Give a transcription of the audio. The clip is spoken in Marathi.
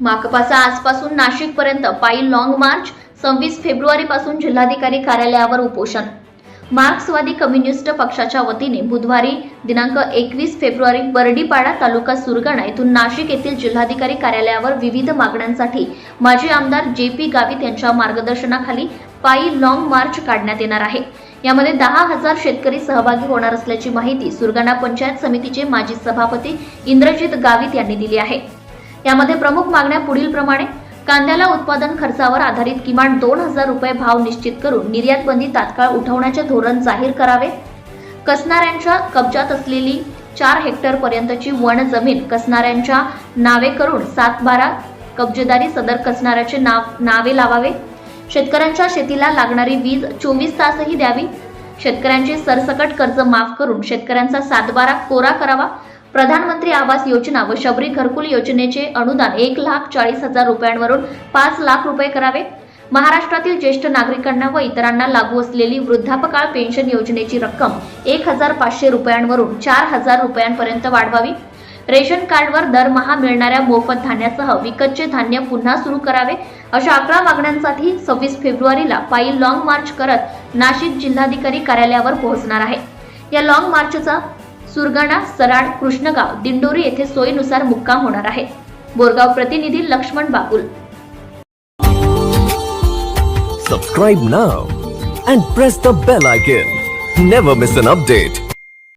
माकपाचा आजपासून नाशिकपर्यंत पायी लाँग मार्च सव्वीस फेब्रुवारीपासून जिल्हाधिकारी कार्यालयावर उपोषण. मार्क्सवादी कम्युनिस्ट पक्षाच्या वतीने बुधवारी दिनांक एकवीस फेब्रुवारी बर्डीपाडा तालुका सुरगाणा येथून नाशिक येथील जिल्हाधिकारी कार्यालयावर विविध मागण्यांसाठी माजी आमदार जे पी गावित यांच्या मार्गदर्शनाखाली पायी लॉंग मार्च काढण्यात येणार आहे. यामध्ये दहा हजार शेतकरी सहभागी होणार असल्याची माहिती सुरगाणा पंचायत समितीचे माजी सभापती इंद्रजित गावित यांनी दिली आहे. यामध्ये प्रमुख मागण्या पुढील प्रमाणे कांद्याला उत्पादन खर्चावर आधारित किमान दोन हजार रुपये भाव निश्चित करून निर्यात बंदी तात्काळ उठवण्याचे धोरण जाहीर करावे. कसणाऱ्यांच्या कब्जात असलेली चार हेक्टर पर्यंतची वन जमीन कसणाऱ्यांच्या नावे करून सात बारा कब्जेदारी सदर कसणाऱ्याचे नाव नावे लावावे. शेतकऱ्यांच्या शेतीला लागणारी वीज चोवीस तासही द्यावी. शेतकऱ्यांचे सरसकट कर्ज माफ करून शेतकऱ्यांचा सातबारा कोरा करावा. प्रधानमंत्री आवास योजना व शबरी घरकुल योजनेचे अनुदान एक लाख चाळीस हजार रुपयांवरून पाच लाख रुपये करावे. महाराष्ट्रातील ज्येष्ठ नागरिकांना व इतरांना लागू असलेली वृद्धापकाळ पेन्शन योजनेची रक्कम एक हजार पाचशे रुपयांवरून चार हजार रुपयांपर्यंत वाढवावी. रेशन कार्डवर दरमहा मिळणाऱ्या मोफत धान्यासह विकतचे धान्य पुन्हा सुरू करावे. अशा अकरा मागण्यांसाठी सव्वीस फेब्रुवारीला पायी लाँग मार्च करत नाशिक जिल्हाधिकारी कार्यालयावर पोहोचणार आहे. या लाँग मार्चचा सुरगाणा सराड कृष्णगाव दिंडोरी येथे सोयीनुसार मुक्काम होणार आहे बोरगाव प्रतिनिधी Laxman Bakul Subscribe now and press the bell icon. Never miss an update.